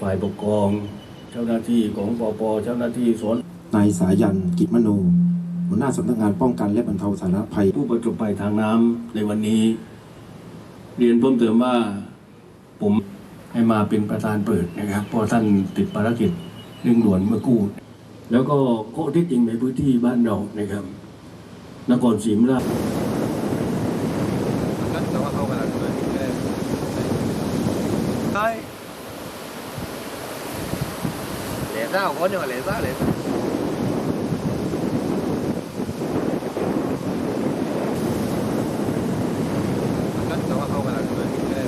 ฝ่ายปกครอง เจ้าหน้าที่ของปปเจ้าหน้าที่สวนนายสายันกิจมโนหัวหน้าสำนักงานป้องกันและบรรเทาสาธารณภัย ผู้ประสบภัยทางน้ำในวันนี้ เรียนเพิ่มเติมว่าผมให้มาเป็นประธานเปิดนะครับเพราะท่านติดภารกิจเร่งด่วนเมื่อกู้ แล้วก็ข้อเที่จริงในพื้นที่บ้านเรานะครับ นครศรีธรรมราชก็แต่ว่าเข้ามาแล้วด้วยไม่ได้ใช่ เหลวซ่าคนเนี่ยเหลวซ่าเหลวซ่าก็แต่ว่าเข้ามาแล้วด้วยไม่ได้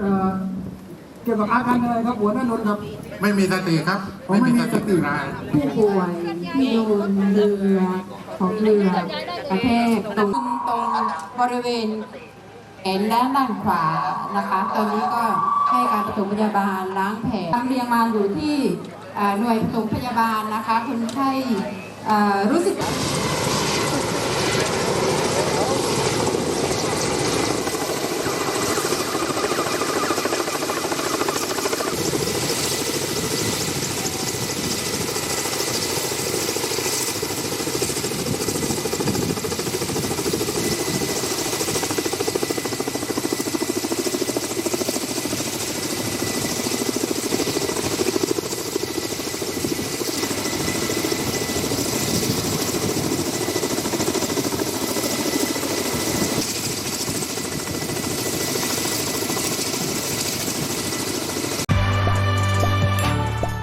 เอ่อเกี่ยวกับอาการอะไรครับหัวหน้านนท์ครับไม่มีสติครับ ผมไม่มีสติรายผู้ป่วยที่โดนเรือของเรือกระแทกตรงตรงบริเวณแขนด้านด้านขวานะคะ ตอนนี้ก็ให้การปฐมพยาบาลล้างแผลลำเลียงมาอยู่ที่อ่าหน่วยปฐมพยาบาลนะคะคนไข้อ่ารู้สึก